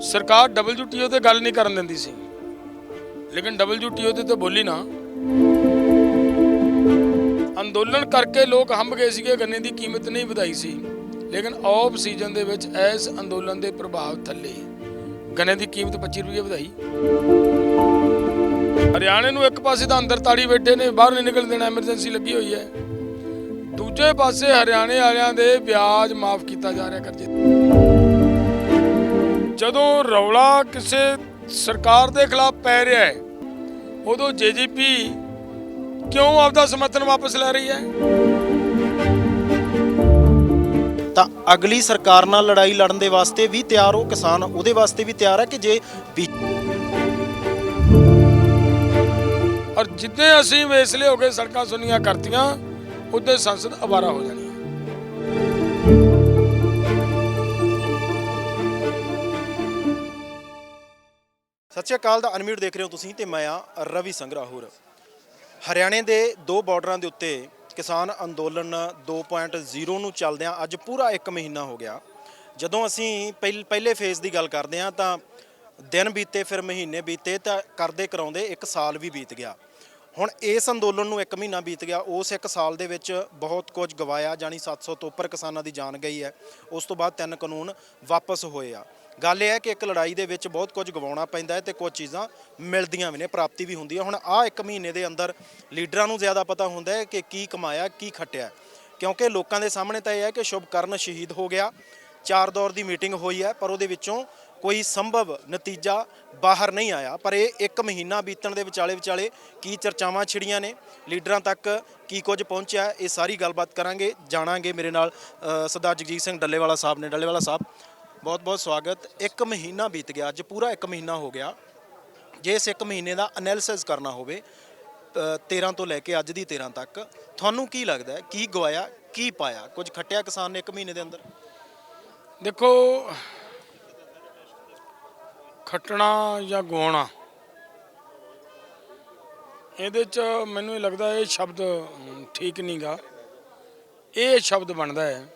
ਸਰਕਾਰ WTO ਤੇ ਗੱਲ ਨਹੀਂ ਕਰਨ ਦਿੰਦੀ ਸੀ। ਲੇਕਿਨ WTO ਤੇ ਤਾਂ ਬੋਲੀ ਨਾ। ਅੰਦੋਲਨ ਕਰਕੇ ਲੋਕ ਹੰਬ ਗਏ ਸੀਗੇ, ਗੰਨੇ ਦੀ ਕੀਮਤ ਨਹੀਂ ਵਧਾਈ ਸੀ। ਲੇਕਿਨ ਆਫ ਸੀਜ਼ਨ ਦੇ ਵਿੱਚ ਇਸ ਅੰਦੋਲਨ ਦੇ ਪ੍ਰਭਾਵ ਥੱਲੇ ਗੰਨੇ ਦੀ ਕੀਮਤ 25 ਰੁਪਏ ਵਧਾਈ। ਹਰਿਆਣੇ ਨੂੰ ਇੱਕ ਪਾਸੇ ਤਾਂ ਅੰਦਰ ਤਾੜੀ ਬੈਠੇ ਨੇ, ਬਾਹਰ ਨਹੀਂ ਨਿਕਲ ਦੇਣਾ ਐਮਰਜੈਂਸੀ ਲੱਗੀ ਹੋਈ ਹੈ। ਦੂਜੇ ਪਾਸੇ ਹਰਿਆਣੇ ਵਾਲਿਆਂ ਦੇ ਵਿਆਜ ਮਾਫ ਕੀਤਾ ਜਾ ਰਿਹਾ ਕਰਜ਼ੇ ਜਦੋਂ ਰੌਲਾ ਕਿਸੇ ਸਰਕਾਰ ਦੇ ਖਿਲਾਫ ਪੈ ਰਿਹਾ ਹੈ ਉਦੋਂ ਜੀਜੀਪੀ ਕਿਉਂ ਆਪਦਾ ਸਮਰਥਨ ਵਾਪਸ ਲੈ ਰਹੀ ਹੈ? ਤਾਂ ਅਗਲੀ ਸਰਕਾਰ ਨਾਲ ਲੜਾਈ ਲੜਨ ਦੇ ਵਾਸਤੇ ਵੀ ਤਿਆਰ ਹੋ ਕਿਸਾਨ ਉਹਦੇ ਵਾਸਤੇ ਵੀ ਤਿਆਰ ਹੈ ਕਿ ਜੇ ਔਰ ਜਿੱਦੇ ਅਸੀਂ ਵੇਸਲੇ ਹੋ ਕੇ ਸੜਕਾਂ ਸੁੰਨੀਆਂ ਕਰਤੀਆਂ ਉਦੋਂ ਸੰਸਦ ਅਵਾਰਾ ਹੋ ਜਾਣੀ ਸਤਿ ਸ਼੍ਰੀ ਅਕਾਲ ਦਾ ਅਨਮਿਊਟ ਦੇਖ ਰਹੇ ਹੋ ਤੁਸੀਂ ਤੇ ਮੈਂ ਆ ਰਵੀ ਸੰਗਰਾਹੁਰ। ਹਰਿਆਣੇ ਦੇ ਦੋ ਬਾਰਡਰਾਂ ਦੇ ਉੱਤੇ ਕਿਸਾਨ ਅੰਦੋਲਨ 2.0 ਨੂੰ ਚੱਲਦਿਆਂ ਅੱਜ ਪੂਰਾ 1 ਮਹੀਨਾ ਹੋ ਗਿਆ। ਜਦੋਂ ਅਸੀਂ ਪਹਿਲ- ਪਹਿਲੇ ਫੇਜ਼ ਦੀ ਗੱਲ ਕਰਦੇ ਹਾਂ ਤਾਂ ਦਿਨ ਬੀਤੇ ਫਿਰ ਮਹੀਨੇ ਬੀਤੇ ਤਾਂ ਕਰਦੇ ਕਰਾਉਂਦੇ 1 ਸਾਲ ਵੀ ਬੀਤ ਗਿਆ। ਹੁਣ ਇਸ ਅੰਦੋਲਨ ਨੂੰ 1 ਮਹੀਨਾ ਬੀਤ ਗਿਆ। ਉਸ 1 ਸਾਲ ਦੇ ਵਿੱਚ ਬਹੁਤ ਕੁਝ ਗਵਾਇਆ ਜਾਨੀ 700 ਤੋਂ ਉੱਪਰ ਕਿਸਾਨਾਂ ਦੀ ਜਾਨ ਗਈ ਹੈ। ਉਸ ਤੋਂ ਬਾਅਦ ਤਿੰਨ ਕਾਨੂੰਨ ਵਾਪਸ ਹੋਏ ਆ। ਗੱਲ ਇਹ ਹੈ ਕਿ ਇੱਕ ਲੜਾਈ ਦੇ ਵਿੱਚ ਬਹੁਤ ਕੁਝ ਗਵਾਉਣਾ ਪੈਂਦਾ ਹੈ ਤੇ ਕੁਝ ਚੀਜ਼ਾਂ ਮਿਲਦੀਆਂ ਵੀ ਨੇ, ਪ੍ਰਾਪਤੀ ਵੀ ਹੁੰਦੀ ਹੈ। ਹੁਣ ਆਹ ਇੱਕ ਮਹੀਨੇ ਦੇ ਅੰਦਰ ਲੀਡਰਾਂ ਨੂੰ ਜ਼ਿਆਦਾ ਪਤਾ ਹੁੰਦਾ ਹੈ ਕਿ ਕੀ ਕਮਾਇਆ, ਕੀ ਖੱਟਿਆ। ਕਿਉਂਕਿ ਲੋਕਾਂ ਦੇ ਸਾਹਮਣੇ ਤਾਂ ਇਹ ਹੈ ਕਿ ਸ਼ੁਭਕਰਨ ਸ਼ਹੀਦ ਹੋ ਗਿਆ, ਚਾਰ ਦੌਰ ਦੀ ਮੀਟਿੰਗ ਹੋਈ ਹੈ, ਪਰ ਉਹਦੇ ਵਿੱਚੋਂ ਕੋਈ ਸੰਭਵ ਨਤੀਜਾ ਬਾਹਰ ਨਹੀਂ ਆਇਆ। ਪਰ ਇਹ ਇੱਕ ਮਹੀਨਾ ਬੀਤਣ ਦੇ ਵਿਚਾਲੇ ਵਿਚਾਲੇ ਕੀ ਚਰਚਾਵਾਂ ਛਿੜੀਆਂ ਨੇ, ਲੀਡਰਾਂ ਤੱਕ ਕੀ ਕੁਝ ਪਹੁੰਚਿਆ, ਇਹ ਸਾਰੀ ਗੱਲਬਾਤ ਕਰਾਂਗੇ, ਜਾਣਾਂਗੇ। ਮੇਰੇ ਨਾਲ ਸਰਦਾਰ ਜਗਜੀਤ ਸਿੰਘ ਡੱਲੇਵਾਲਾ ਸਾਹਿਬ ਨੇ। ਡੱਲੇਵਾਲਾ ਸਾਹਿਬ ਬਹੁਤ ਬਹੁਤ ਸਵਾਗਤ। ਇੱਕ ਮਹੀਨਾ ਬੀਤ ਗਿਆ ਅੱਜ ਪੂਰਾ ਇੱਕ ਮਹੀਨਾ ਹੋ ਗਿਆ। ਜੇ ਇਸ ਇੱਕ ਮਹੀਨੇ ਦਾ ਐਨਾਲਿਸਿਸ ਕਰਨਾ ਹੋਵੇ ਅ, 13 ਤੋਂ ਲੈ ਕੇ ਅੱਜ ਦੀ 13 ਤੱਕ ਤੁਹਾਨੂੰ ਕੀ ਲੱਗਦਾ ਕੀ ਗਵਾਇਆ ਕੀ ਪਾਇਆ? ਕੁਝ ਖੱਟਿਆ ਕਿਸਾਨ ਨੇ ਇੱਕ ਮਹੀਨੇ ਦੇ ਅੰਦਰ? ਦੇਖੋ ਖੱਟਣਾ ਜਾਂ ਗਵਾਉਣਾ ਇਹਦੇ ਚ ਮੈਨੂੰ ਇਹ ਲੱਗਦਾ ਇਹ ਸ਼ਬਦ ਅਮ, ਠੀਕ ਨਹੀਂਗਾ ਇਹ ਸ਼ਬਦ ਬਣਦਾ ਹੈ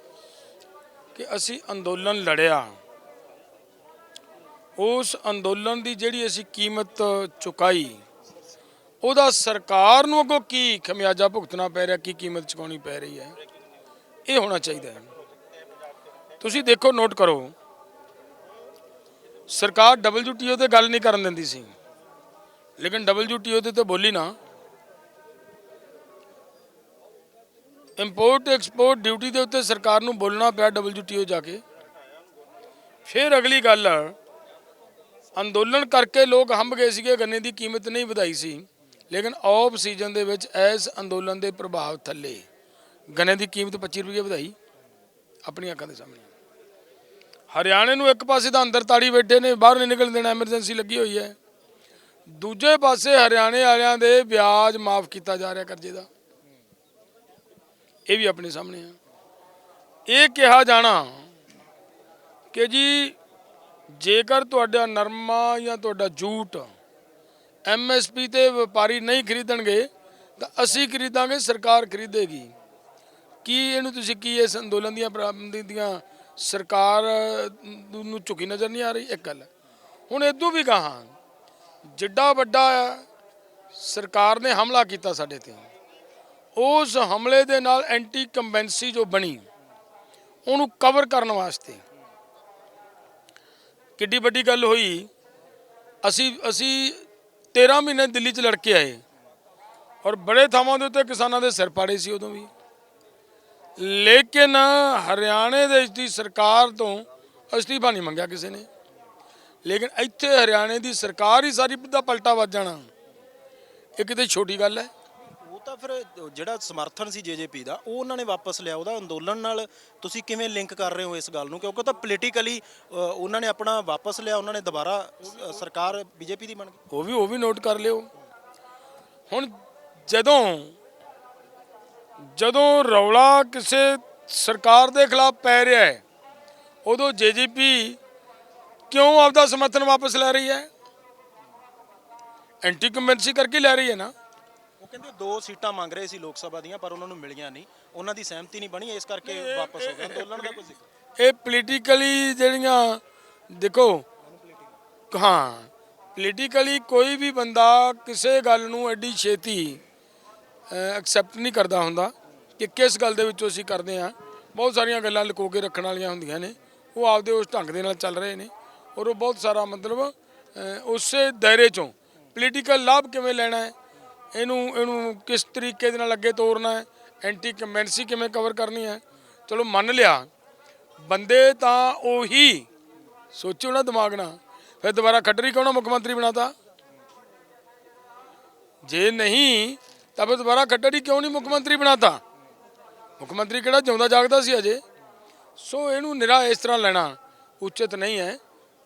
ਕਿ ਅਸੀਂ ਅੰਦੋਲਨ ਲੜਿਆ। ਉਸ ਅੰਦੋਲਨ ਦੀ ਜਿਹੜੀ ਅਸੀਂ ਕੀਮਤ ਚੁਕਾਈ, ਉਹਦਾ ਸਰਕਾਰ ਨੂੰ ਅੱਗੋਂ ਕੀ ਖਮਿਆਜਾ ਭੁਗਤਣਾ ਪੈ ਰਿਹਾ, ਕੀ ਕੀਮਤ ਚੁਕਾਉਣੀ ਪੈ ਰਹੀ ਹੈ, ਇਹ ਹੋਣਾ ਚਾਹੀਦਾ ਹੈ। ਤੁਸੀਂ ਦੇਖੋ, ਨੋਟ ਕਰੋ, ਸਰਕਾਰ WTO ਤੇ ਗੱਲ ਨਹੀਂ ਕਰਨ ਦਿੰਦੀ ਸੀ, ਲੇਕਿਨ WTO ਤੇ ਤਾਂ ਬੋਲੀ ਨਾ। ਇੰਪੋਰਟ ਐਕਸਪੋਰਟ ਡਿਊਟੀ ਦੇ ਉੱਤੇ ਸਰਕਾਰ ਨੂੰ ਬੋਲਣਾ ਪਿਆ WTO ਜਾ ਕੇ। ਫਿਰ ਅਗਲੀ ਗੱਲ ਅੰਦੋਲਨ ਕਰਕੇ ਲੋਕ ਹੰਬ ਗਏ ਸੀਗੇ, ਗੰਨੇ ਦੀ ਕੀਮਤ ਨਹੀਂ ਵਧਾਈ ਸੀ। ਲੇਕਿਨ ਆਫ ਸੀਜ਼ਨ ਦੇ ਵਿੱਚ ਇਸ ਅੰਦੋਲਨ ਦੇ ਪ੍ਰਭਾਵ ਥੱਲੇ ਗੰਨੇ ਦੀ ਕੀਮਤ 25 ਰੁਪਏ ਵਧਾਈ ਆਪਣੀਆਂ ਅੱਖਾਂ ਦੇ ਸਾਹਮਣੇ। ਹਰਿਆਣੇ ਨੂੰ ਇੱਕ ਪਾਸੇ ਤਾਂ ਅੰਦਰ ਤਾੜੀ ਬੈਠੇ ਨੇ, ਬਾਹਰ ਨਹੀਂ ਨਿਕਲ ਦੇਣਾ ਐਮਰਜੈਂਸੀ ਲੱਗੀ ਹੋਈ ਹੈ। ਦੂਜੇ ਪਾਸੇ ਹਰਿਆਣੇ ਵਾਲਿਆਂ ਦੇ ਵਿਆਜ ਮਾਫ ਕੀਤਾ ਜਾ ਰਿਹਾ ਕਰਜ਼ੇ ਦਾ। ਇਹ ਵੀ ਆਪਣੇ ਸਾਹਮਣੇ ਆ। ਇਹ ਕਿਹਾ ਜਾਣਾ ਕਿ ਜੀ ਜੇਕਰ ਤੁਹਾਡਾ ਨਰਮਾ ਜਾਂ ਤੁਹਾਡਾ ਜੂਟ ਐਮਐਸਪੀ ਤੇ ਵਪਾਰੀ ਨਹੀਂ ਖਰੀਦਣਗੇ, ਤਾਂ ਅਸੀਂ ਖਰੀਦਾਂਗੇ, ਸਰਕਾਰ ਖਰੀਦੇਗੀ। ਕੀ ਇਹਨੂੰ ਤੁਸੀਂ ਕੀ ਇਸ ਅੰਦੋਲਨ ਦੀਆਂ ਪ੍ਰਾਪਤੀਆਂ ਦੀਆਂ ਸਰਕਾਰ ਨੂੰ ਝੁਕੀ ਨਜ਼ਰ ਨਹੀਂ ਆ ਰਹੀ? ਇੱਕ ਗੱਲ। ਹੁਣ ਇਦੋਂ ਵੀ ਕਹਾਂ ਜਿੱਡਾ ਵੱਡਾ ਸਰਕਾਰ ਨੇ ਹਮਲਾ ਕੀਤਾ ਸਾਡੇ ਤੇ। ਉਸ ਹਮਲੇ ਦੇ ਨਾਲ ਐਂਟੀ ਕੰਬੈਂਸੀ ਜੋ ਬਣੀ, ਉਹਨੂੰ ਕਵਰ ਕਰਨ ਵਾਸਤੇ ਕਿੱਡੀ ਵੱਡੀ ਗੱਲ ਹੋਈ। ਅਸੀਂ ਅਸੀਂ 13 ਮਹੀਨੇ ਦਿੱਲੀ 'ਚ ਲੜ ਕੇ ਆਏ। ਔਰ ਬੜੇ ਥਾਵਾਂ ਦੇ ਉੱਤੇ ਕਿਸਾਨਾਂ ਦੇ ਸਿਰ ਪਾੜੇ ਸੀ ਉਦੋਂ ਵੀ। ਲੇਕਿਨ ਹਰਿਆਣੇ ਦੇ ਦੀ ਸਰਕਾਰ ਤੋਂ ਅਸਤੀਫਾ ਨਹੀਂ ਮੰਗਿਆ ਕਿਸੇ ਨੇ। ਲੇਕਿਨ ਇੱਥੇ ਹਰਿਆਣੇ ਦੀ ਸਰਕਾਰ ਹੀ ਸਾਰੀ ਦਾ ਪਲਟਾ ਵੱਜ ਜਾਣਾ। ਇਹ ਕਿਤੇ ਛੋਟੀ ਗੱਲ ਹੈ। ਤਾਂ ਫਿਰ ਜਿਹੜਾ ਸਮਰਥਨ ਸੀ ਜੇਜੇਪੀ ਦਾ ਉਹ ਉਹਨਾਂ ਨੇ ਵਾਪਸ ਲਿਆ ਉਹਦਾ ਅੰਦੋਲਨ ਨਾਲ ਤੁਸੀਂ ਕਿਵੇਂ ਲਿੰਕ ਕਰ ਰਹੇ ਹੋ ਇਸ ਗੱਲ ਨੂੰ? ਕਿਉਂਕਿ ਉਹ ਤਾਂ ਪੋਲੀਟੀਕਲੀ ਉਹਨਾਂ ਨੇ ਆਪਣਾ ਵਾਪਸ ਲਿਆ ਉਹਨਾਂ ਨੇ ਦੁਬਾਰਾ ਅ, ਸਰਕਾਰ ਬੀਜੇਪੀ ਦੀ ਬਣ ਗਈ। ਉਹ ਵੀ ਉਹ ਵੀ ਨੋਟ ਕਰ ਲਿਓ। ਹੁਣ ਜਦੋਂ ਜਦੋਂ ਰੌਲਾ ਕਿਸੇ ਸਰਕਾਰ ਦੇ ਖਿਲਾਫ ਪੈ ਰਿਹਾ ਹੈ ਉਦੋਂ ਜੀਜੀਪੀ ਕਿਉਂ ਆਪਦਾ ਸਮਰਥਨ ਵਾਪਸ ਲੈ ਰਹੀ ਹੈ? ਐਂਟੀ ਕੰਬੈਂਸੀ ਕਰਕੇ ਲੈ ਰਹੀ ਹੈ ਨਾ। ਕਹਿੰਦੇ ਦੋ ਸੀਟਾਂ ਮੰਗ ਰਹੇ ਸੀ ਲੋਕ ਸਭਾ ਦੀਆਂ ਪਰ ਉਹਨਾਂ ਨੂੰ ਮਿਲੀਆਂ ਨਹੀਂ। ਉਹਨਾਂ ਦੀ ਸਹਿਮਤੀ ਨਹੀਂ ਬਣੀ ਇਸ ਕਰਕੇ ਵਾਪਸ ਹੋ ਗਏ। ਅੰਦੋਲਨ ਦਾ ਕੋਈ ਜ਼ਿਕਰ ਇਹ ਪੋਲੀਟੀਕਲੀ ਜਿਹੜੀਆਂ ਦੇਖੋ ਹਾਂ ਪੋਲੀਟੀਕਲੀ ਕੋਈ ਵੀ ਬੰਦਾ ਕਿਸੇ ਗੱਲ ਨੂੰ ਐਡੀ ਛੇਤੀ ਐਕਸੈਪਟ ਨਹੀਂ ਕਰਦਾ ਹੁੰਦਾ ਕਿ ਕਿਸ ਗੱਲ ਦੇ ਵਿੱਚੋਂ ਅਸੀਂ ਕਰਦੇ ਹਾਂ। ਬਹੁਤ ਸਾਰੀਆਂ ਗੱਲਾਂ ਲੁਕੋ ਕੇ ਰੱਖਣ ਵਾਲੀਆਂ ਹੁੰਦੀਆਂ ਨੇ। ਉਹ ਆਪਦੇ ਉਸ ਢੰਗ ਦੇ ਨਾਲ ਚੱਲ ਰਹੇ ਨੇ। ਔਰ ਉਹ ਬਹੁਤ ਸਾਰਾ ਮਤਲਬ ਉਸੇ ਦਾਇਰੇ ਚੋਂ। ਪੋਲੀਟੀਕਲ ਲਾਭ ਕਿਵੇਂ ਲੈਣਾ ਹੈ? ਇਹਨੂੰ ਇਹਨੂੰ ਕਿਸ ਤਰੀਕੇ ਦੇ ਨਾਲ ਅੱਗੇ ਤੋਰਨਾ ਹੈ? ਐਂਟੀ ਕਮੈਂਸੀ ਕਿਵੇਂ ਕਵਰ ਕਰਨੀ ਹੈ? ਚਲੋ ਮੰਨ ਲਿਆ। ਬੰਦੇ ਤਾਂ ਉਹੀ, ਸੋਚੋ ਨਾ ਦਿਮਾਗ ਨਾਲ। ਫਿਰ ਦੁਬਾਰਾ ਖੱਟਰੀ ਕਿਉਂ ਨਾ ਮੁੱਖ ਮੰਤਰੀ ਬਣਾਤਾ? ਜੇ ਨਹੀਂ, ਤਾਂ ਫਿਰ ਦੁਬਾਰਾ ਖੱਟਰੀ ਕਿਉਂ ਨਹੀਂ ਮੁੱਖ ਮੰਤਰੀ ਬਣਾਤਾ? ਮੁੱਖ ਮੰਤਰੀ ਕਿਹੜਾ ਜਿਉਂਦਾ ਜਾਗਦਾ ਸੀ ਅਜੇ? ਸੋ ਇਹਨੂੰ ਨਿਰਾ ਇਸ ਤਰ੍ਹਾਂ ਲੈਣਾ ਉਚਿਤ ਨਹੀਂ ਹੈ।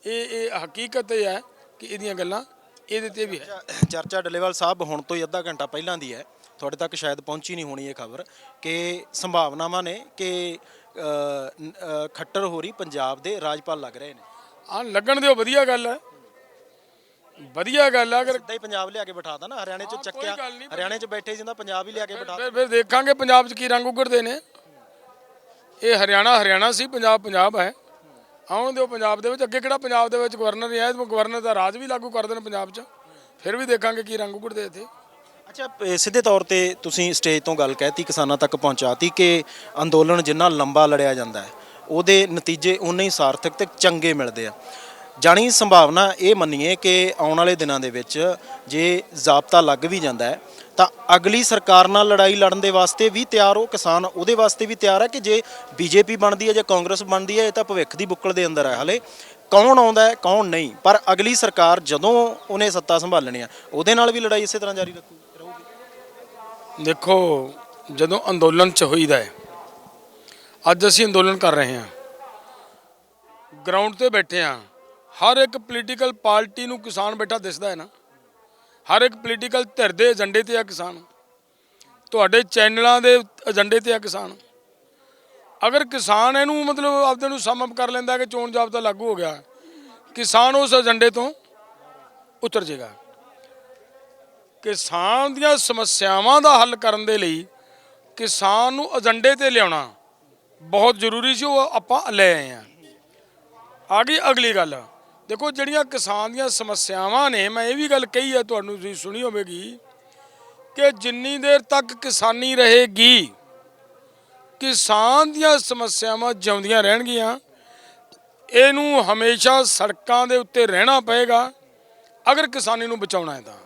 ਇਹ ਇਹ ਹਕੀਕਤ ਇਹ ਹੈ ਕਿ ਇਹਦੀਆਂ ਗੱਲਾਂ ਇਹਦੇ ਤੇ ਵੀ ਹੈ ਚਰਚਾ ਡੱਲੇਵਾਲ ਸਾਹਿਬ ਹੁਣ ਤੋਂ ਹੀ ਅੱਧਾ ਘੰਟਾ ਪਹਿਲਾਂ ਦੀ ਹੈ। ਤੁਹਾਡੇ ਤੱਕ ਸ਼ਾਇਦ ਪਹੁੰਚੀ ਨਹੀਂ ਹੋਣੀ ਇਹ ਖਬਰ ਕਿ ਸੰਭਾਵਨਾਵਾਂ ਨੇ ਕਿ ਖੱਟਰ ਹੋਰੀ ਪੰਜਾਬ ਦੇ ਰਾਜਪਾਲ ਲੱਗ ਰਹੇ ਨੇ। ਆ ਲੱਗਣ ਦਿਓ ਵਧੀਆ ਗੱਲ ਹੈ। ਵਧੀਆ ਗੱਲ ਹੈ ਅਗਰ ਸਿੱਧਾ ਹੀ ਪੰਜਾਬ ਲਿਆ ਕੇ ਬਿਠਾਤਾ ਨਾ ਹਰਿਆਣੇ ਚ ਚੱਕਿਆ। ਹਰਿਆਣੇ ਚ ਬੈਠੇ ਜਿੰਦਾ ਪੰਜਾਬ ਹੀ ਲਿਆ ਕੇ ਬਿਠਾ ਫਿਰ ਫਿਰ ਦੇਖਾਂਗੇ ਪੰਜਾਬ 'ਚ ਕੀ ਰੰਗ ਉਗੜਦੇ ਨੇ। ਇਹ ਹਰਿਆਣਾ ਹਰਿਆਣਾ ਸੀ ਪੰਜਾਬ ਪੰਜਾਬ ਹੈ। ਆਉਣ ਦਿਓ ਪੰਜਾਬ ਦੇ ਵਿੱਚ। ਅੱਗੇ ਕਿਹੜਾ ਪੰਜਾਬ ਦੇ ਵਿੱਚ ਗਵਰਨਰ ਰਿਹਾ ਹੈ? ਗਵਰਨਰ ਦਾ ਰਾਜ ਵੀ ਲਾਗੂ ਕਰ ਦੇਣ ਪੰਜਾਬ 'ਚ। ਫਿਰ ਵੀ ਦੇਖਾਂਗੇ ਕੀ ਰੰਗ ਉਗੜਦੇ ਇੱਥੇ। ਅੱਛਾ, ਇਹ ਸਿੱਧੇ ਤੌਰ ਤੇ ਤੁਸੀਂ ਸਟੇਜ ਤੋਂ ਗੱਲ ਕਹਿਤੀ, ਕਿਸਾਨਾਂ ਤੱਕ ਪਹੁੰਚਾਤੀ ਕਿ ਅੰਦੋਲਨ ਜਿੰਨਾ ਲੰਬਾ ਲੜਿਆ ਜਾਂਦਾ ਹੈ, ਉਹਦੇ ਨਤੀਜੇ ਉਨੇ ਹੀ ਸਾਰਥਕ ਤੇ ਚੰਗੇ ਮਿਲਦੇ ਆ। ਜਾਣੀ ਸੰਭਾਵਨਾ ਇਹ ਮੰਨੀਏ ਕਿ ਆਉਣ ਵਾਲੇ ਦਿਨਾਂ ਦੇ ਵਿੱਚ ਜੇ ਜ਼ਾਬਤਾ ਲੱਗ ਵੀ ਜਾਂਦਾ ਹੈ, ਤਾਂ ਅਗਲੀ ਸਰਕਾਰ ਨਾਲ ਲੜਾਈ ਲੜਨ ਦੇ ਵਾਸਤੇ ਵੀ ਤਿਆਰ ਹੋ, ਕਿਸਾਨ ਉਹਦੇ ਵਾਸਤੇ ਵੀ ਤਿਆਰ ਹੈ ਕਿ ਜੇ ਬੀਜੇਪੀ ਬਣਦੀ ਹੈ ਜਾਂ ਕਾਂਗਰਸ ਬਣਦੀ ਹੈ, ਇਹ ਤਾਂ ਭਵਿੱਖ ਦੀ ਬੁੱਕਲ ਦੇ ਅੰਦਰ ਹੈ ਹਲੇ। ਕੌਣ ਆਉਂਦਾ ਹੈ, ਕੌਣ ਨਹੀਂ, ਪਰ ਅਗਲੀ ਸਰਕਾਰ ਜਦੋਂ ਉਹਨੇ ਸੱਤਾ ਸੰਭਾਲਣੀ ਆ ਉਹਦੇ ਨਾਲ ਵੀ ਲੜਾਈ ਇਸੇ ਤਰ੍ਹਾਂ ਜਾਰੀ ਰੱਖੂ ਰਹੂਗੀ। ਦੇਖੋ, ਜਦੋਂ ਅੰਦੋਲਨ 'ਚ ਹੋਈਦਾ ਹੈ, ਅੱਜ ਅਸੀਂ ਅੰਦੋਲਨ ਕਰ ਰਹੇ ਹਾਂ। ਗਰਾਊਂਡ ਤੇ ਬੈਠੇ ਹਾਂ ਹਰ ਇੱਕ ਪੋਲੀਟੀਕਲ ਪਾਰਟੀ ਨੂੰ ਕਿਸਾਨ ਬੈਠਾ ਦਿਸਦਾ ਹੈ ਨਾ। ਹਰ ਇੱਕ ਪੋਲੀਟੀਕਲ ਧਿਰ ਦੇ ਏਜੰਡੇ ਤੇ ਆ ਕਿਸਾਨ। ਤੁਹਾਡੇ ਚੈਨਲਾਂ ਦੇ ਏਜੰਡੇ ਤੇ ਆ ਕਿਸਾਨ। ਅਗਰ ਕਿਸਾਨ ਇਹਨੂੰ ਮਤਲਬ ਆਪਦੇ ਨੂੰ ਸਮ ਕਰ ਲੈਂਦਾ ਕਿ ਚੋਣ ਜਾਬਤਾ ਲਾਗੂ ਹੋ ਗਿਆ, ਕਿਸਾਨ ਉਸ ਏਜੰਡੇ ਤੋਂ ਉਤਰ ਜਾਏਗਾ ਕਿਸਾਨ ਦੀਆਂ ਸਮੱਸਿਆਵਾਂ ਦਾ ਹੱਲ ਕਰਨ ਦੇ ਲਈ ਕਿਸਾਨ ਨੂੰ ਏਜੰਡੇ ਤੇ ਲਿਆਉਣਾ ਬਹੁਤ ਜ਼ਰੂਰੀ ਸੀ, ਉਹ ਆਪਾਂ ਲੈ ਆਏ ਆ ਆ ਗਈ ਅਗਲੀ ਗੱਲ। ਦੇਖੋ, ਜਿਹੜੀਆਂ ਕਿਸਾਨ ਦੀਆਂ ਸਮੱਸਿਆਵਾਂ ਨੇ, ਮੈਂ ਇਹ ਵੀ ਗੱਲ ਕਹੀ ਹੈ ਤੁਹਾਨੂੰ, ਤੁਸੀਂ ਸੁਣੀ ਹੋਵੇਗੀ ਕਿ ਜਿੰਨੀ ਦੇਰ ਤੱਕ ਕਿਸਾਨੀ ਰਹੇਗੀ, ਕਿਸਾਨ ਦੀਆਂ ਸਮੱਸਿਆਵਾਂ ਜਿਉਂਦੀਆਂ ਰਹਿਣਗੀਆਂ, ਇਹਨੂੰ ਹਮੇਸ਼ਾ ਸੜਕਾਂ ਦੇ ਉੱਤੇ ਰਹਿਣਾ ਪਏਗਾ, ਅਗਰ ਕਿਸਾਨੀ ਨੂੰ ਬਚਾਉਣਾ ਹੈ ਤਾਂ।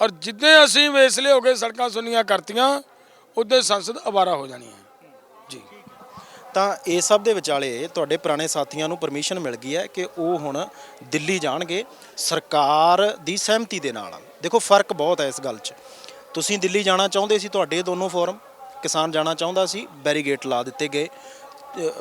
ਔਰ ਜਿੱਦੇ ਅਸੀਂ ਵੇਸਲੇ ਹੋ ਗਏ, ਸੜਕਾਂ ਸੁੰਨੀਆਂ ਕਰਤੀਆਂ, ਉਦੋਂ ਸੰਸਦ ਅਵਾਰਾ ਹੋ ਜਾਣੀ ਹੈ। ਤਾਂ ਇਹ ਸਭ ਦੇ ਵਿਚਾਲੇ ਤੁਹਾਡੇ ਪੁਰਾਣੇ ਸਾਥੀਆਂ ਨੂੰ ਪਰਮਿਸ਼ਨ ਮਿਲ ਗਈ ਹੈ ਕਿ ਉਹ ਹੁਣ ਦਿੱਲੀ ਜਾਣਗੇ। ਸਰਕਾਰ ਦੀ ਸਹਿਮਤੀ ਦੇ ਨਾਲ। ਦੇਖੋ, ਫ਼ਰਕ ਬਹੁਤ ਹੈ ਇਸ ਗੱਲ 'ਚ। ਤੁਸੀਂ ਦਿੱਲੀ ਜਾਣਾ ਚਾਹੁੰਦੇ ਸੀ ਤੁਹਾਡੇ ਦੋਨੋਂ ਫੋਰਮ ਕਿਸਾਨ ਜਾਣਾ ਚਾਹੁੰਦਾ ਸੀ ਬੈਰੀਗੇਟ ਲਾ ਦਿੱਤੇ ਗਏ।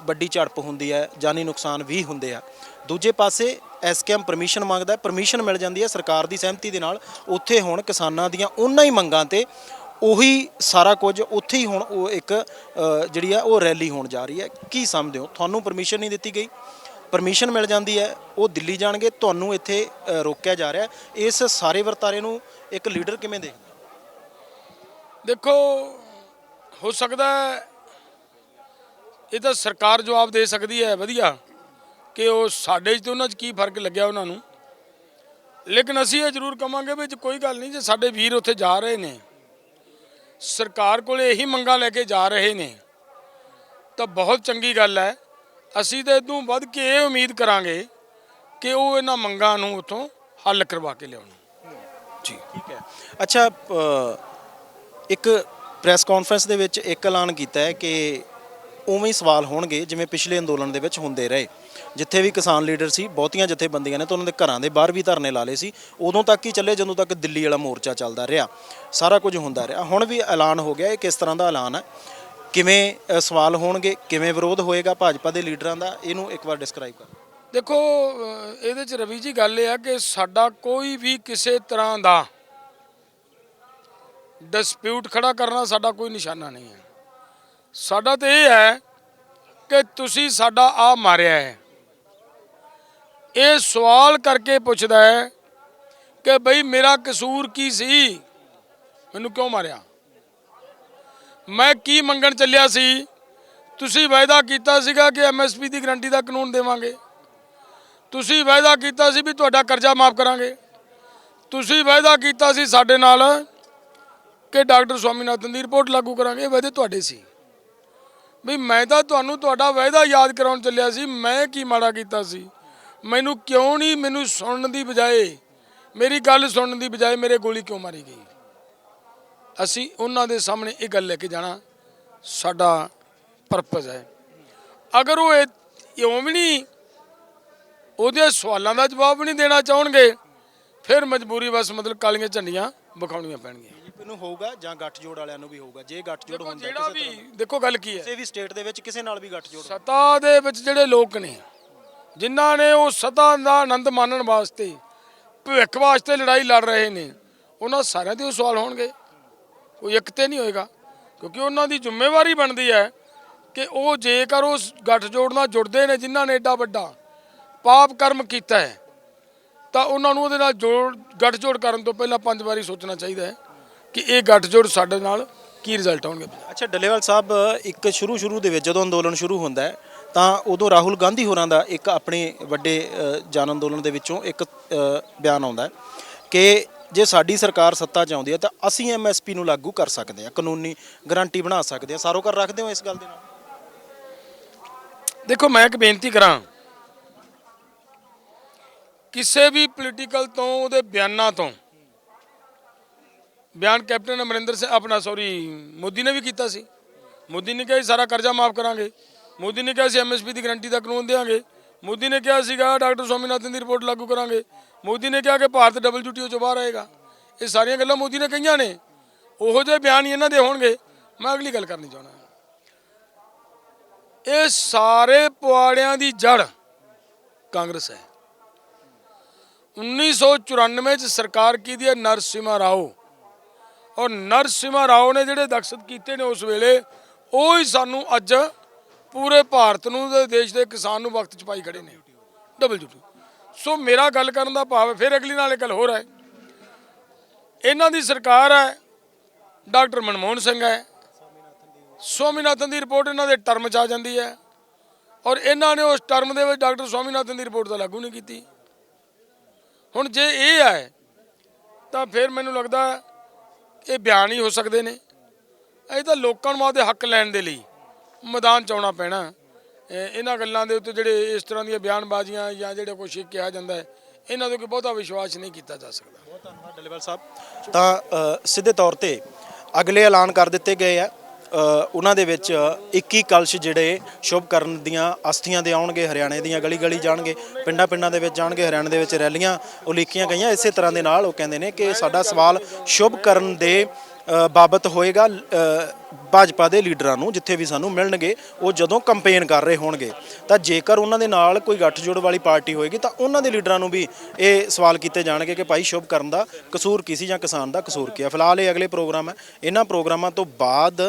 ਵੱਡੀ ਝੜਪ ਹੁੰਦੀ ਹੈ, ਜਾਨੀ ਨੁਕਸਾਨ ਵੀ ਹੁੰਦੇ ਆ। ਦੂਜੇ ਪਾਸੇ ਐਸਕੇਐਮ ਪਰਮਿਸ਼ਨ ਮੰਗਦਾ ਪਰਮਿਸ਼ਨ ਮਿਲ ਜਾਂਦੀ ਹੈ ਸਰਕਾਰ ਦੀ ਸਹਿਮਤੀ ਦੇ ਨਾਲ। ਉੱਥੇ ਹੁਣ ਕਿਸਾਨਾਂ ਦੀਆਂ ਉਹਨਾਂ ਹੀ ਮੰਗਾਂ ਤੇ ਉਹੀ ਸਾਰਾ ਕੁਝ ਉੱਥੇ ਹੀ ਹੁਣ ਉਹ ਇੱਕ ਅ, ਜਿਹੜੀ ਆ ਉਹ ਰੈਲੀ ਹੋਣ ਜਾ ਰਹੀ ਹੈ। ਕੀ ਸਮਝਦੇ ਹੋ? ਤੁਹਾਨੂੰ ਪਰਮਿਸ਼ਨ ਨਹੀਂ ਦਿੱਤੀ ਗਈ। ਪਰਮਿਸ਼ਨ ਮਿਲ ਜਾਂਦੀ ਹੈ ਉਹ ਦਿੱਲੀ ਜਾਣਗੇ ਤੁਹਾਨੂੰ ਇੱਥੇ ਅ, ਰੋਕਿਆ ਜਾ ਰਿਹਾ ਹੈ। ਇਸ ਸਾਰੇ ਵਰਤਾਰੇ ਨੂੰ ਇੱਕ ਲੀਡਰ ਕਿਵੇਂ ਦੇਖਦਾ ਦੇਖੋ ਹੋ ਸਕਦਾ ਹੈ ਇਹ ਤਾਂ ਸਰਕਾਰ ਜਵਾਬ ਦੇ ਸਕਦੀ ਹੈ ਵਧੀਆ। ਕਿ ਉਹ ਸਾਡੇ 'ਚ ਤੇ ਉਹਨਾਂ 'ਚ ਕੀ ਫ਼ਰਕ ਲੱਗਿਆ ਉਹਨਾਂ ਨੂੰ। ਲੇਕਿਨ ਅਸੀਂ ਇਹ ਜ਼ਰੂਰ ਕਵਾਂਗੇ ਵੀ ਕੋਈ ਗੱਲ ਨਹੀਂ ਜੇ ਸਾਡੇ ਵੀਰ ਉੱਥੇ ਜਾ ਰਹੇ ਨੇ ਸਰਕਾਰ ਕੋਲ ਇਹੀ ਮੰਗਾਂ ਲੈ ਕੇ ਜਾ ਰਹੇ ਨੇ। ਤਾਂ ਬਹੁਤ ਚੰਗੀ ਗੱਲ ਹੈ। ਅਸੀਂ ਤਾਂ ਇਦੋਂ ਵੱਧ ਕੇ ਇਹ ਉਮੀਦ ਕਰਾਂਗੇ ਕਿ ਉਹ ਇਹਨਾਂ ਮੰਗਾਂ ਨੂੰ ਉੱਥੋਂ ਹੱਲ ਕਰਵਾ ਕੇ ਲਿਆਉਣ। ਜੀ। ਠੀਕ ਹੈ। ਅੱਛਾ ਇੱਕ ਪ੍ਰੈਸ ਕਾਨਫਰੰਸ ਦੇ ਵਿੱਚ ਇੱਕ ਐਲਾਨ ਕੀਤਾ ਹੈ ਕਿ ਉਵੇਂ ਹੀ ਸਵਾਲ ਹੋਣਗੇ, ਜਿਵੇਂ ਪਿਛਲੇ ਅੰਦੋਲਨ ਦੇ ਵਿੱਚ ਹੁੰਦੇ ਰਹੇ। ਜਿੱਥੇ ਵੀ ਕਿਸਾਨ ਲੀਡਰ ਸੀ, ਬਹੁਤੀਆਂ ਜਥੇਬੰਦੀਆਂ ਨੇ ਤਾਂ ਉਹਨਾਂ ਦੇ ਘਰਾਂ ਦੇ ਬਾਹਰ ਵੀ ਧਰਨੇ ਲਾ ਲਏ ਸੀ। ਉਦੋਂ ਤੱਕ ਹੀ ਚੱਲੇ, ਜਦੋਂ ਤੱਕ ਦਿੱਲੀ ਵਾਲਾ ਮੋਰਚਾ ਚੱਲਦਾ ਰਿਹਾ। ਸਾਰਾ ਕੁਝ ਹੁੰਦਾ ਰਿਹਾ। ਹੁਣ ਵੀ ਐਲਾਨ ਹੋ ਗਿਆ, ਇਹ ਕਿਸ ਤਰ੍ਹਾਂ ਦਾ ਐਲਾਨ ਹੈ? ਕਿਵੇਂ ਸਵਾਲ ਹੋਣਗੇ, ਕਿਵੇਂ ਵਿਰੋਧ ਹੋਏਗਾ ਭਾਜਪਾ ਦੇ ਲੀਡਰਾਂ ਦਾ? ਇਹਨੂੰ ਇੱਕ ਵਾਰ ਡਿਸਕ੍ਰਾਈਬ ਕਰ। ਦੇਖੋ ਇਹਦੇ ਚ ਰਵੀ ਜੀ ਗੱਲ ਇਹ ਆ ਕਿ ਸਾਡਾ ਕੋਈ ਵੀ ਕਿਸੇ ਤਰ੍ਹਾਂ ਦਾ ਡਿਸਪਿਊਟ ਖੜਾ ਕਰਨਾ ਸਾਡਾ ਕੋਈ ਨਿਸ਼ਾਨਾ ਨਹੀਂ ਹੈ। ਸਾਡਾ ਤੇ ਇਹ ਹੈ ਕਿ ਤੁਸੀਂ ਸਾਡਾ ਆ ਮਾਰਿਆ ਹੈ। ਇਹ ਸਵਾਲ ਕਰਕੇ ਪੁੱਛਦਾ ਹੈ ਕਿ ਬਈ ਮੇਰਾ ਕਸੂਰ ਕੀ ਸੀ? ਮੈਨੂੰ ਕਿਉਂ ਮਾਰਿਆ? ਮੈਂ ਕੀ ਮੰਗਣ ਚੱਲਿਆ ਸੀ? ਤੁਸੀਂ ਵਾਅਦਾ ਕੀਤਾ ਸੀਗਾ ਕਿ ਐਮਐਸਪੀ ਦੀ ਗਰੰਟੀ ਦਾ ਕਾਨੂੰਨ ਦੇਵਾਂਗੇ। ਤੁਸੀਂ ਵਾਅਦਾ ਕੀਤਾ ਸੀ ਵੀ ਤੁਹਾਡਾ ਕਰਜ਼ਾ ਮਾਫ ਕਰਾਂਗੇ। ਤੁਸੀਂ ਵਾਅਦਾ ਕੀਤਾ ਸੀ ਸਾਡੇ ਨਾਲ ਕਿ ਡਾਕਟਰ ਸਵਾਮੀਨਾਥਨ ਦੀ ਰਿਪੋਰਟ ਲਾਗੂ ਕਰਾਂਗੇ, ਇਹ ਵਾਅਦੇ ਤੁਹਾਡੇ ਸੀ। ਵੀ ਮੈਂ ਤਾਂ ਤੁਹਾਨੂੰ ਤੁਹਾਡਾ ਵਾਅਦਾ ਯਾਦ ਕਰਾਉਣ ਚੱਲਿਆ ਸੀ, ਮੈਂ ਕੀ ਮਾੜਾ ਕੀਤਾ ਸੀ? ਮੈਨੂੰ ਕਿਉਂ ਨਹੀਂ ਮੈਨੂੰ ਸੁਣਨ ਦੀ ਬਜਾਏ ਮੇਰੀ ਗੱਲ ਸੁਣਨ ਦੀ ਬਜਾਏ ਮੇਰੇ ਗੋਲੀ ਕਿਉਂ ਮਾਰੀ ਗਈ? ਅਸੀਂ ਉਹਨਾਂ ਦੇ ਸਾਹਮਣੇ ਇਹ ਗੱਲ ਲੈ ਕੇ ਜਾਣਾ ਸਾਡਾ ਪਰਪਸ ਹੈ। ਅਗਰ ਉਹ ਇਹ ਇਉਂ ਵੀ ਨਹੀਂ ਉਹਦੇ ਸਵਾਲਾਂ ਦਾ ਜਵਾਬ ਨਹੀਂ ਦੇਣਾ ਚਾਹਣਗੇ ਫਿਰ ਮਜਬੂਰੀ ਬਸ ਮਤਲਬ ਕਾਲੀਆਂ ਝੰਡੀਆਂ ਵਿਖਾਉਣੀਆਂ ਪੈਣਗੀਆਂ। ਬੀਜੇਪੀ ਨੂੰ ਹੋਊਗਾ ਜਾਂ ਗੱਠਜੋੜ ਵਾਲਿਆਂ ਨੂੰ ਵੀ ਹੋਊਗਾ ਜੇ ਗੱਠਜੋੜ ਹੁੰਦਾ ਜਿਹੜਾ ਕਿਸੇ ਵੀ ਦੇਖੋ ਗੱਲ ਕੀ ਹੈ। ਕਿਸੇ ਵੀ ਸਟੇਟ ਦੇ ਵਿੱਚ ਕਿਸੇ ਨਾਲ ਵੀ ਗੱਠਜੋੜ ਸਤਾ ਦੇ ਵਿੱਚ ਜਿਹੜੇ ਲੋਕ ਨੇ ਜਿਨ੍ਹਾਂ ਨੇ ਉਹ ਸਤਾ ਦਾ ਆਨੰਦ ਮਾਣਨ ਵਾਸਤੇ, ਭਵਿੱਖ ਵਾਸਤੇ ਲੜਾਈ ਲੜ ਰਹੇ ਨੇ, ਉਹਨਾਂ ਸਾਰਿਆਂ ਦੇ ਉਹ ਸਵਾਲ ਹੋਣਗੇ। ਕੋਈ ਇੱਕ ਤੇ ਨਹੀਂ ਹੋਏਗਾ, ਕਿਉਂਕਿ ਉਹਨਾਂ ਦੀ ਜ਼ਿੰਮੇਵਾਰੀ ਬਣਦੀ ਹੈ ਕਿ ਉਹ ਜੇਕਰ ਉਸ ਗੱਠਜੋੜ ਨਾਲ ਜੁੜਦੇ ਨੇ, ਜਿਨ੍ਹਾਂ ਨੇ ਏਡਾ ਵੱਡਾ ਪਾਪ ਕਰਮ ਕੀਤਾ ਹੈ, ਤਾਂ ਉਹਨਾਂ ਨੂੰ ਉਹਦੇ ਨਾਲ ਜੋੜ, ਗੱਠਜੋੜ ਕਰਨ ਤੋਂ ਪਹਿਲਾਂ ਪੰਜ ਵਾਰੀ ਸੋਚਣਾ ਚਾਹੀਦਾ ਹੈ ਕਿ ਇਹ ਗੱਠਜੋੜ ਸਾਡੇ ਨਾਲ ਕੀ ਰਿਜ਼ਲਟ ਆਉਣਗੇ। ਅੱਛਾ, ਡੱਲੇਵਾਲ ਸਾਹਿਬ, ਇੱਕ ਸ਼ੁਰੂ ਸ਼ੁਰੂ ਦੇ ਵਿੱਚ ਜਦੋਂ ਅੰਦੋਲਨ ਸ਼ੁਰੂ ਹੁੰਦਾ ਹੈ ਤਾਂ ਉਦੋਂ ਰਾਹੁਲ ਗਾਂਧੀ ਹੋਰਾਂ ਦਾ ਇੱਕ ਆਪਣੇ ਵੱਡੇ ਜਨ ਅੰਦੋਲਨ ਦੇ ਵਿੱਚੋਂ ਇੱਕ ਬਿਆਨ ਆਉਂਦਾ ਕਿ ਜੇ ਸਾਡੀ ਸਰਕਾਰ ਸੱਤਾ 'ਚ ਆਉਂਦੀ ਹੈ ਤਾਂ ਅਸੀਂ ਐਮਐਸਪੀ ਨੂੰ ਲਾਗੂ ਕਰ ਸਕਦੇ ਹਾਂ, ਕਾਨੂੰਨੀ ਗਾਰੰਟੀ ਬਣਾ ਸਕਦੇ ਹਾਂ। ਸਾਰੋ ਕਰ ਰੱਖਦੇ ਹੋ ਇਸ ਗੱਲ ਦੇ ਨਾਲ? ਦੇਖੋ, ਮੈਂ ਇੱਕ ਬੇਨਤੀ ਕਰਾਂ, ਕਿਸੇ ਵੀ ਪੋਲੀਟੀਕਲ ਤੋਂ, ਉਹਦੇ ਬਿਆਨਾਂ ਤੋਂ, ਬਿਆਨ ਕੈਪਟਨ ਅਮਰਿੰਦਰ ਸਿੰਘ ਆਪਣਾ ਸੌਰੀ ਮੋਦੀ ਨੇ ਵੀ ਕੀਤਾ ਸੀ। ਮੋਦੀ ਨੇ ਕਿਹਾ ਸੀ, ਸਾਰਾ ਕਰਜ਼ਾ ਮਾਫ ਕਰਾਂਗੇ। ਮੋਦੀ ਨੇ ਕਿਹਾ ਸੀ ਐਮਐਸਪੀ ਦੀ ਗਰੰਟੀ ਦਾ ਕਾਨੂੰਨ ਦੇਵਾਂਗੇ ਮੋਦੀ ਨੇ ਕਿਹਾ ਸੀਗਾ, ਡਾਕਟਰ ਸਵਾਮੀਨਾਥਨ ਦੀ ਰਿਪੋਰਟ ਲਾਗੂ ਕਰਾਂਗੇ। ਮੋਦੀ ਨੇ ਕਿਹਾ ਕਿ ਭਾਰਤ ਡਬਲਯੂਟੀਓ ਚੋਂ ਬਾਹਰ ਆਏਗਾ। ਇਹ ਸਾਰੀਆਂ ਗੱਲਾਂ ਮੋਦੀ ਨੇ ਕਹੀਆਂ ਨੇ। ਉਹੋ ਜਿਹੇ ਬਿਆਨ ਹੀ ਇਹਨਾਂ ਦੇ ਹੋਣਗੇ। ਮੈਂ ਅਗਲੀ ਗੱਲ ਕਰਨੀ ਚਾਹੁੰਦਾ ਇਹ ਸਾਰੇ ਪੁਆੜਿਆਂ ਦੀ ਜੜ ਕਾਂਗਰਸ ਹੈ। 1994 ਚ ਸਰਕਾਰ ਕੀਤੀ ਹੈ ਨਰਸਿਮਾ ਰਾਓ। ਔਰ ਨਰਸਿਮਾ ਰਾਓ ਨੇ ਜਿਹੜੇ ਦਖਸ਼ਤ ਕੀਤੇ ਨੇ ਉਸ ਵੇਲੇ, ਉਹ ਹੀ ਸਾਨੂੰ ਅੱਜ ਪੂਰੇ ਭਾਰਤ ਨੂੰ ਤੇ ਦੇਸ਼ ਦੇ ਕਿਸਾਨ ਨੂੰ ਵਕਤ ਚ ਪਾਈ ਖੜੇ ਨੇ। ਡਬਲ ਡਿਊਟੀ ਸੋ ਮੇਰਾ ਗੱਲ ਕਰਨ ਦਾ ਭਾਵ ਹੈ, ਫਿਰ ਅਗਲੀ ਨਾਲ ਇੱਕ ਗੱਲ ਹੋਰ ਹੈ। ਇਹਨਾਂ ਦੀ ਸਰਕਾਰ ਹੈ ਡਾਕਟਰ ਮਨਮੋਹਨ ਸਿੰਘ ਹੈ। ਸਵਾਮੀਨਾਥਨ ਦੀ ਰਿਪੋਰਟ ਇਹਨਾਂ ਦੇ ਟਰਮ 'ਚ ਆ ਜਾਂਦੀ ਹੈ। ਔਰ ਇਹਨਾਂ ਨੇ ਉਸ ਟਰਮ ਦੇ ਵਿੱਚ ਡਾਕਟਰ ਸਵਾਮੀਨਾਥਨ ਦੀ ਰਿਪੋਰਟ ਤਾਂ ਲਾਗੂ ਨਹੀਂ ਕੀਤੀ। ਹੁਣ ਜੇ ਇਹ ਹੈ ਤਾਂ ਫਿਰ ਮੈਨੂੰ ਲੱਗਦਾ ਇਹ ਬਿਆਨ ਹੀ ਹੋ ਸਕਦੇ ਨੇ। ਇਹ ਤਾਂ ਲੋਕਾਂ ਨੂੰ ਆਪਦੇ ਹੱਕ ਲੈਣ ਦੇ ਲਈ। ਮੈਦਾਨ 'ਚ ਆਉਣਾ ਪੈਣਾ। ਇਹ- ਇਹਨਾਂ ਗੱਲਾਂ ਦੇ ਉੱਤੇ ਜਿਹੜੇ ਇਸ ਤਰ੍ਹਾਂ ਦੀਆਂ ਬਿਆਨਬਾਜ਼ੀਆਂ ਜਾਂ ਜਿਹੜੇ ਕੁਛ ਕਿਹਾ ਜਾਂਦਾ ਹੈ ਇਹਨਾਂ ਤੋਂ ਕੋਈ ਬਹੁਤਾ ਵਿਸ਼ਵਾਸ ਨਹੀਂ ਕੀਤਾ ਜਾ ਸਕਦਾ। ਬਹੁਤ ਧੰਨਵਾਦ ਡੱਲੇਵਾਲ ਸਾਹਿਬ। ਤਾਂ ਅ, ਸਿੱਧੇ ਤੌਰ ਤੇ ਅਗਲੇ ਐਲਾਨ ਕਰ ਦਿੱਤੇ ਗਏ ਆ। ਅ, ਉਹਨਾਂ ਦੇ ਵਿੱਚ 21 ਕਲਸ਼ ਜਿਹੜੇ ਸ਼ੁਭ ਕਰਨ ਦੀਆਂ ਅਸਥੀਆਂ ਦੇ ਆਉਣਗੇ ਹਰਿਆਣੇ ਦੀਆਂ ਗਲੀ ਗਲੀ ਜਾਣਗੇ ਪਿੰਡਾਂ ਪਿੰਡਾਂ ਦੇ ਵਿੱਚ ਜਾਣਗੇ ਹਰਿਆਣੇ ਦੇ ਵਿੱਚ ਰੈਲੀਆਂ ਉਲੀਕੀਆਂ ਗਈਆਂ। ਇਸੇ ਤਰ੍ਹਾਂ ਦੇ ਨਾਲ ਉਹ ਕਹਿੰਦੇ ਨੇ ਕਿ ਸਾਡਾ ਸਵਾਲ ਸ਼ੁਭ ਕਰਨ ਦੇ ਬਾਬਤ ਹੋਏਗਾ ਭਾਜਪਾ ਦੇ ਲੀਡਰਾਂ ਨੂੰ, ਜਿੱਥੇ ਵੀ ਸਾਨੂੰ ਮਿਲਣਗੇ, ਉਹ ਜਦੋਂ ਕੰਪੇਨ ਕਰ ਰਹੇ ਹੋਣਗੇ। ਤਾਂ ਜੇਕਰ ਉਹਨਾਂ ਦੇ ਨਾਲ ਕੋਈ ਗੱਠਜੋੜ ਵਾਲੀ ਪਾਰਟੀ ਹੋਏਗੀ, ਤਾਂ ਉਹਨਾਂ ਦੇ ਲੀਡਰਾਂ ਨੂੰ ਵੀ ਇਹ ਸਵਾਲ ਕੀਤੇ ਜਾਣਗੇ ਕਿ ਭਾਈ ਸ਼ੁਭ ਕਰਨ ਦਾ ਕਸੂਰ ਕੀ ਸੀ ਜਾਂ ਕਿਸਾਨ ਦਾ ਕਸੂਰ ਕੀ ਹੈ ਫਿਲਹਾਲ ਇਹ ਅਗਲੇ ਪ੍ਰੋਗਰਾਮ ਹੈ। ਇਹਨਾਂ ਪ੍ਰੋਗਰਾਮਾਂ ਤੋਂ ਬਾਅਦ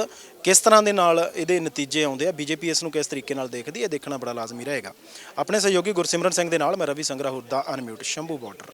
ਕਿਸ ਤਰ੍ਹਾਂ ਦੇ ਨਾਲ ਇਹਦੇ ਨਤੀਜੇ ਆਉਂਦੇ ਆ, ਬੀਜੇਪੀ ਇਸ ਨੂੰ ਕਿਸ ਤਰੀਕੇ ਨਾਲ ਦੇਖਦੀ ਹੈ, ਇਹ ਦੇਖਣਾ ਬੜਾ ਲਾਜ਼ਮੀ ਰਹੇਗਾ। ਆਪਣੇ ਸਹਿਯੋਗੀ ਗੁਰਸਿਮਰਨ ਸਿੰਘ ਦੇ ਨਾਲ ਮੈਂ ਰਵੀ ਸੰਗਰਾਹੁਰ ਦਾ ਅਨਮਿਊਟ, ਸ਼ੰਭੂ ਬਾਰਡਰ।